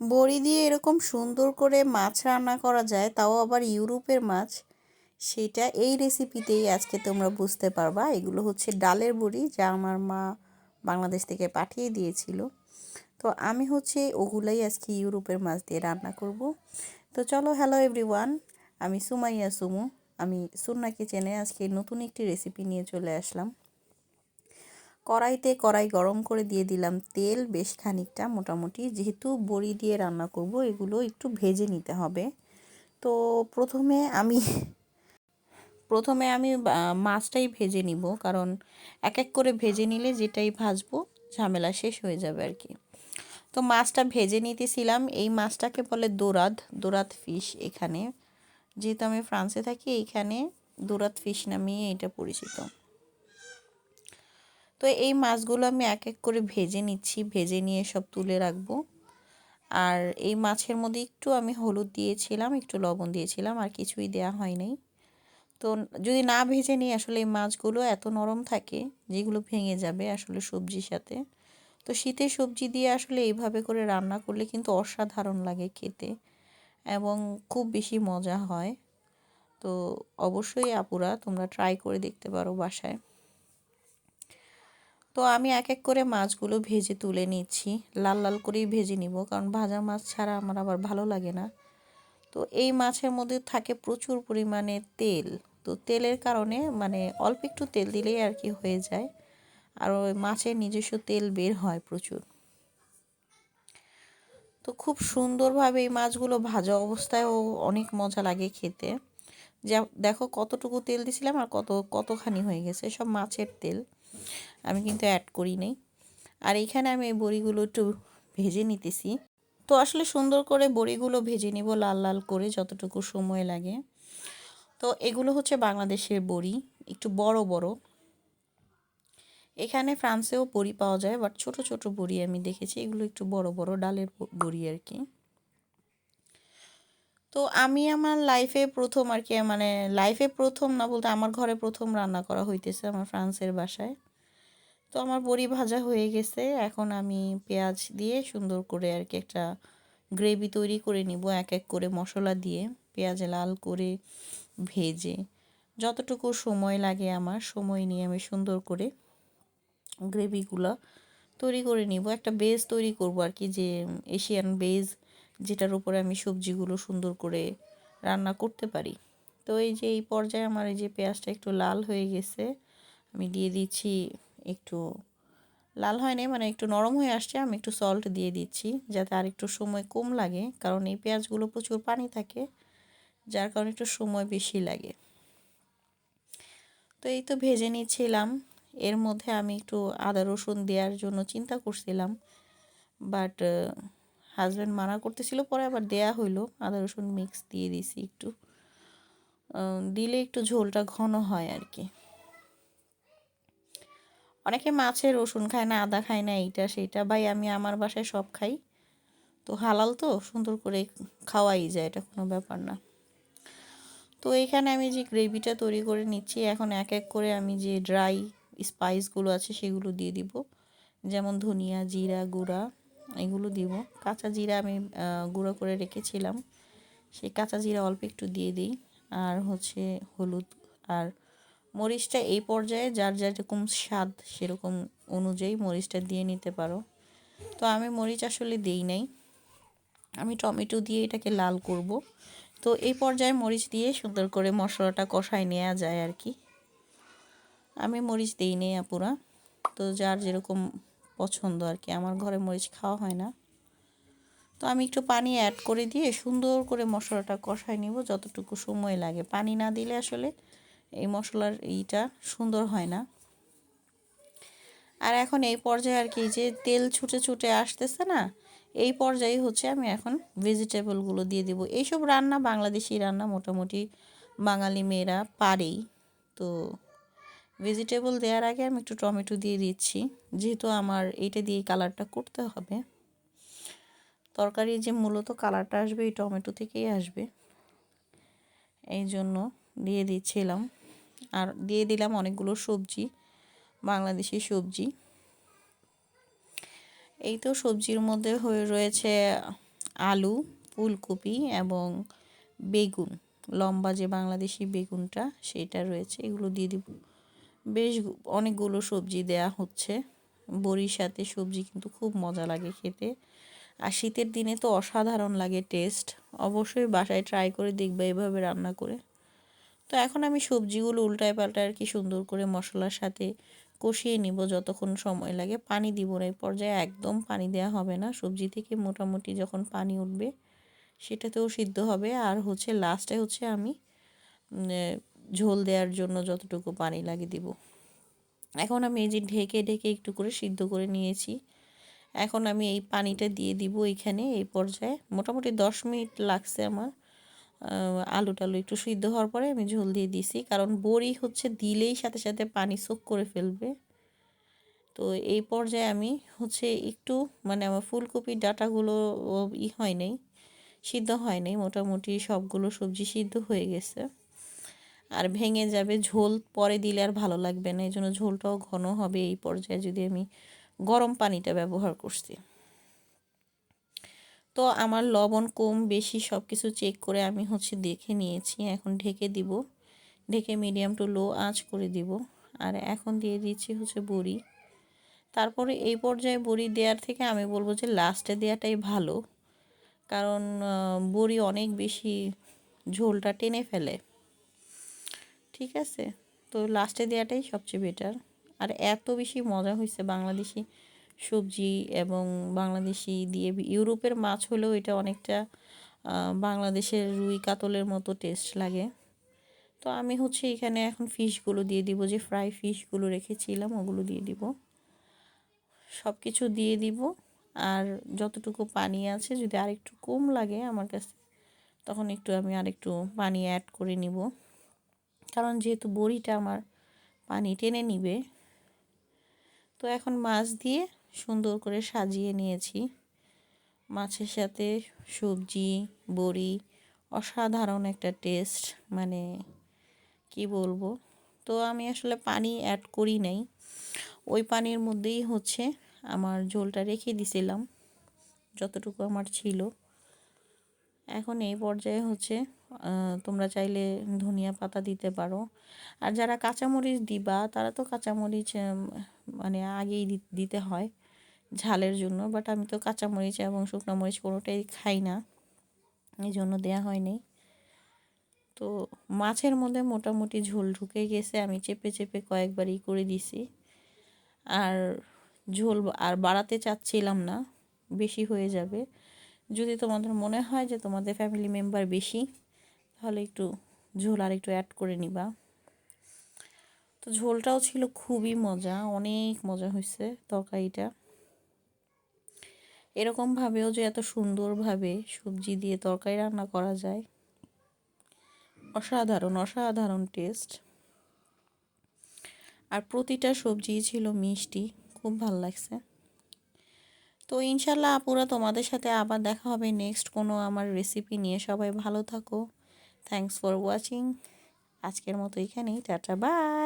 বড়ি দিয়ে এরকম সুন্দর করে মাছ রান্না করা যায়, তাও আবার ইউরোপের মাছ। সেটা এই রেসিপিতেই আজকে তোমরা বুঝতে পারবা। এগুলো হচ্ছে ডালের বড়ি, যা আমার মা বাংলাদেশ থেকে পাঠিয়ে দিয়েছিল। তো আমি হচ্ছে ওগুলাই আজকে ইউরোপের মাছ দিয়ে রান্না করব। তো চলো হ্যালো এভরিওয়ান আমি সুমাইয়া সুমু। আমি সুন্না কিচেনে আজকে নতুন একটি রেসিপি নিয়ে চলে আসলাম। কড়াইতে কড়াই গরম করে দিয়ে দিলাম তেল বেশ খানিকটা মোটামুটি। যেহেতু বড়ি দিয়ে রান্না করব, এগুলো একটু ভেজে নিতে হবে। তো প্রথমে আমি প্রথমে আমি মাছটাই ভেজে নিব, কারণ এক এক করে ভেজে নিলে যেটাই ভাজবো ঝামেলা শেষ হয়ে যাবে আর কি। তো মাছটা ভেজে নিতেছিলাম, এই মাছটাকে বলে দোরাদ দোরাদ ফিশ এখানে। যেহেতু আমি ফ্রান্সে থাকি, এইখানে দোরাদ ফিশ নামিয়ে এটা পরিচিত। তো এই মাছগুলো আমি এক এক করে ভেজে নিচ্ছি, ভেজে নিয়ে সব তুলে রাখব। আর এই মাছের মধ্যে একটু আমি হলুদ দিয়েছিলাম, একটু লবণ দিয়েছিলাম, আর কিছুই দেয়া হয় নাই। তো যদি না ভেজে নিই, আসলে এই মাছগুলো এত নরম থাকে, যেগুলো ভেঙে যাবে আসলে সবজির সাথে। তো শীতের সবজি দিয়ে আসলে এইভাবে করে রান্না করলে কিন্তু অসাধারণ লাগে খেতে এবং খুব বেশি মজা হয়। তো অবশ্যই আপুরা, তোমরা ট্রাই করে দেখতে পারো বাসায়। তো আমি এক এক করে মাছগুলো ভেজে তুলে নিচ্ছি। লাল লাল করেই ভেজে নিব, কারণ ভাজা মাছ ছাড়া আমার আবার ভালো লাগে না। তো এই মাছের মধ্যে থাকে প্রচুর পরিমাণে তেল। তো তেলের কারণে মানে অল্প একটু তেল দিলেই আর কি হয়ে যায়। আর ওই মাছের নিজস্ব তেল বের হয় প্রচুর। তো খুব সুন্দরভাবে এই মাছগুলো ভাজা অবস্থায়ও অনেক মজা লাগে খেতে। যা, দেখো কতটুকু তেল দিছিলাম আর কত, কতখানি হয়ে গেছে, সব মাছের তেল। আমি কিন্তু অ্যাড করি নাই। আর এইখানে আমি এই বড়িগুলো একটু ভেজে নিতেছি। তো আসলে সুন্দর করে বড়িগুলো ভেজে নিব লাল লাল করে যতটুকু সময় লাগে। তো এগুলো হচ্ছে বাংলাদেশের বড়ি, একটু বড় বড়। এখানে ফ্রান্সেও বড়ি পাওয়া যায় বাট ছোট ছোট বড়ি আমি দেখেছি, এগুলো একটু বড় বড় ডালের বড়ি আর কি। তো আমি আমার লাইফে প্রথম আর কি মানে লাইফে প্রথম না বলতে আমার ঘরে প্রথম রান্না করা হইতেছে আমার ফ্রান্সের বাসায়। তো আমার বড়ি ভাজা হয়ে গেছে। এখন আমি পেঁয়াজ দিয়ে সুন্দর করে আর কি একটা গ্রেভি তৈরি করে নিব এক এক করে মশলা দিয়ে। পেঁয়াজ লাল করে ভেজে যতটুকু সময় লাগে আমার সময় নিয়ে আমি সুন্দর করে গ্রেভিগুলো তৈরি করে নিব। একটা বেজ তৈরি করব আর কি যে এশিয়ান বেজ যেটার উপরে আমি সবজিগুলো সুন্দর করে রান্না করতে পারি। তো এই যে এই পর্যায়ে আমার এই যে পেঁয়াজটা একটু লাল হয়ে গেছে, আমি দিয়ে দিচ্ছি একটু লাল হয়নি মানে একটু নরম হয়ে আসছে, আমি একটু সল্ট দিয়ে দিচ্ছি যাতে আর একটু সময় কম লাগে, কারণ এই পেঁয়াজগুলো প্রচুর পানি থাকে, যার কারণে একটু সময় বেশি লাগে। তো এই তো ভেজে নিচ্ছিলাম, এর মধ্যে আমি একটু আদা রসুন দেওয়ার জন্য চিন্তা করছিলাম বাট হাজব্যান্ড মানা করতেছিল, পরে আবার দেয়া হইল, আদা রসুন মিক্স দিয়ে দিছি একটু দিলে একটু ঝোলটা ঘন হয় আর কি। অনেকে মাছের রসুন খায় না, আদা খায় না, এইটা সেইটা। ভাই, আমি আমার বাসায় সব খাই। তো হালাল তো, সুন্দর করে খাওয়াই যায়, এটা কোনো ব্যাপার না। তো এখানে আমি যে গ্রেভিটা তৈরি করে নিচ্ছি, এখন এক এক করে আমি যে ড্রাই স্পাইসগুলো আছে সেগুলো দিয়ে দিব। যেমন ধনিয়া, জিরা, গুঁড়া, এগুলো দিব। কাঁচা জিরা আমি গুঁড়ো করে রেখেছিলাম। সেই কাঁচা জিরা অল্প একটু দিয়ে দিই। আর হচ্ছে হলুদ আর মরিচটা এই পর্যায়ে যার যেরকম স্বাদ সেরকম অনুযায়ী মরিচটা দিয়ে নিতে পারো। তো আমি মরিচ আসলে দিই নাই। আমি টমেটো দিয়ে এটাকে লাল করব। তো এই পর্যায়ে মরিচ দিয়ে সুন্দর করে মশলাটা কষায় নেওয়া যায় আর কি। আমি মরিচ দিই নেই আপুরা। তো যার যেরকম পছন্দ আর কি। আমার ঘরে মরিচ খাওয়া হয় না। তো আমি একটু পানি অ্যাড করে দিয়ে সুন্দর করে মশলাটা কষায় নিব যতটুকু সময় লাগে। পানি না দিলে আসলে এই মশলার এইটা সুন্দর হয় না। আর এখন এই পর্যায়ে আর কি যে তেল ছুটে ছুটে আসতেছে না, এই পর্যায়ে হচ্ছে আমি এখন ভেজিটেবলগুলো দিয়ে দেবো। এইসব রান্না বাংলাদেশি রান্না মোটামুটি বাঙালি মেয়েরা পারেই। তো ভেজিটেবল দেওয়ার আগে আমি একটু টমেটো দিয়ে দিচ্ছি, যেহেতু আমার এইটা দিয়ে কালারটা করতে হবে। তরকারি যে মূলত কালারটা আসবে, এই টমেটো থেকেই আসবে। এই জন্য দিয়ে দিচ্ছিলাম। আর দিয়ে দিলাম অনেকগুলো সবজি, বাংলাদেশি সবজি। এই তো সবজির মধ্যে হয়ে রয়েছে আলু, ফুলকপি এবং বেগুন। লম্বা যে বাংলাদেশি বেগুনটা, সেটা রয়েছে, এগুলো দিয়ে দিব। বেশ অনেকগুলো সবজি দেয়া হচ্ছে। বড়ির সাথে সবজি কিন্তু খুব মজা লাগে খেতে। আর শীতের দিনে তো অসাধারণ লাগে টেস্ট। অবশ্যই বাসায় ট্রাই করে দেখবে এভাবে রান্না করে। তো এখন আমি সবজিগুলো উল্টায় পাল্টায় আর কি সুন্দর করে মশলার সাথে কষিয়ে নিব যতক্ষণ সময় লাগে। পানি দিব না, এই পর্যায়ে একদম পানি দেওয়া হবে না। সবজি থেকে মোটামুটি যখন পানি উঠবে, সেটাতেও সিদ্ধ হবে। আর হচ্ছে লাস্টে হচ্ছে আমি ঝোল দেওয়ার জন্য যতটুকু পানি লাগে দিব। এখন আমি এই যে ঢেকে ঢেকে একটু করে সিদ্ধ করে নিয়েছি। এখন আমি এই পানিটা দিয়ে দিব এখানে। এই পর্যায়ে মোটামুটি দশ মিনিট লাগছে আমার। আলু টালু একটু সিদ্ধ হওয়ার পরে আমি ঝোল দিয়ে দিছি। কারণ বড়ি হচ্ছে দিলেই সাথে সাথে পানি সোক করে ফেলবে। তো এই পর্যায়ে আমি হচ্ছে একটু মানে আমার ফুলকপির ডাটাগুলো ই হয় নাই, সিদ্ধ হয় নাই। মোটামুটি সবগুলো সবজি সিদ্ধ হয়ে গেছে। আর ভেঙে যাবে ঝোল পরে দিলে আর ভালো লাগবে না। এই জন্য ঝোলটাও ঘন হবে। এই পর্যায়ে যদি আমি গরম পানিটা ব্যবহার করছি। তো আমার লবণ, কম, বেশি সব কিছু চেক করে আমি হচ্ছে দেখে নিয়েছি। এখন ঢেকে দিব। ঢেকে মিডিয়াম টু লো আঁচ করে দিব। আর এখন দিয়ে দিচ্ছি হচ্ছে বড়ি। তারপরে এই পর্যায়ে বড়ি দেওয়ার থেকে আমি বলব যে লাস্টে দেওয়াটাই ভালো। কারণ বড়ি অনেক বেশি ঝোলটা টেনে ফেলে। ঠিক আছে? তো লাস্টে দেওয়াটাই সবচেয়ে বেটার আর এত বেশি মজা হয়েছে বাংলাদেশি সবজি এবং বাংলাদেশি দিয়ে ইউরোপের মাছ হলেও এটা অনেকটা বাংলাদেশের রুই কাতলের মতো টেস্ট লাগে। তো আমি হচ্ছে এখানে এখন ফিশগুলো দিয়ে দিব, যে ফ্রাই ফিশগুলো রেখেছিলাম ওগুলো দিয়ে দিব। সব কিছু দিয়ে দিব আর যতটুকু পানি আছে, যদি আরেকটু কম লাগে আমার কাছে, তখন একটু আমি আরেকটু পানি অ্যাড করে নিব। কারণ যেহেতু বড়িটা আমার পানি টেনে নিবে, তো এখন মাছ দিয়ে সুন্দর করে সাজিয়ে নিয়েছি। মাছের সাথে সবজি, বড়ি, অসাধারণ একটা টেস্ট মানে কি বলব? তো আমি আসলে পানি অ্যাড করি নাই। ওই পানির মধ্যেই হচ্ছে আমার ঝোলটা রেখে দিছিলাম, যতটুকু আমার ছিল। এখন এই পর্যায়ে হচ্ছে তোমরা চাইলে ধনিয়া পাতা দিতে পারো। আর যারা কাঁচামরিচ দিবা, তারা তো কাঁচামরিচ মানে আগেই দিতে হয়। ঝালের জন্য বাট আমি তো কাঁচামরিচ এবং শুকনো মরিচ কোনোটাই খাই না। এই জন্য দেওয়া হয়নি। তো মাছের মধ্যে মোটামুটি ঝোল ঢুকে গেছে, আমি চেপে চেপে কয়েকবারই করে দিছি। আর ঝোল আর বাড়াতে চাচ্ছিলাম না, বেশি হয়ে যাবে। যদি তোমাদের মনে হয় যে তোমাদের ফ্যামিলি মেম্বার বেশি, তাহলে একটু ঝোল আর একটু অ্যাড করে নিবা। তো ঝোলটাও ছিল খুবই মজা, অনেক মজা হয়েছে তরকারিটা। এরকমভাবেও যে এত সুন্দরভাবে সবজি দিয়ে তরকারি রান্না করা যায়। অসাধারণ অসাধারণ টেস্ট আর প্রতিটা সবজি ছিল মিষ্টি, খুব ভালো লাগছে। তো ইনশাল্লাহ আপুরা তোমাদের সাথে আবার দেখা হবে নেক্সট কোনো আমার রেসিপি নিয়ে। সবাই ভালো থাকো। থ্যাংকস ফর ওয়াচিং আজকের মতো এখানেই, টাটা বাই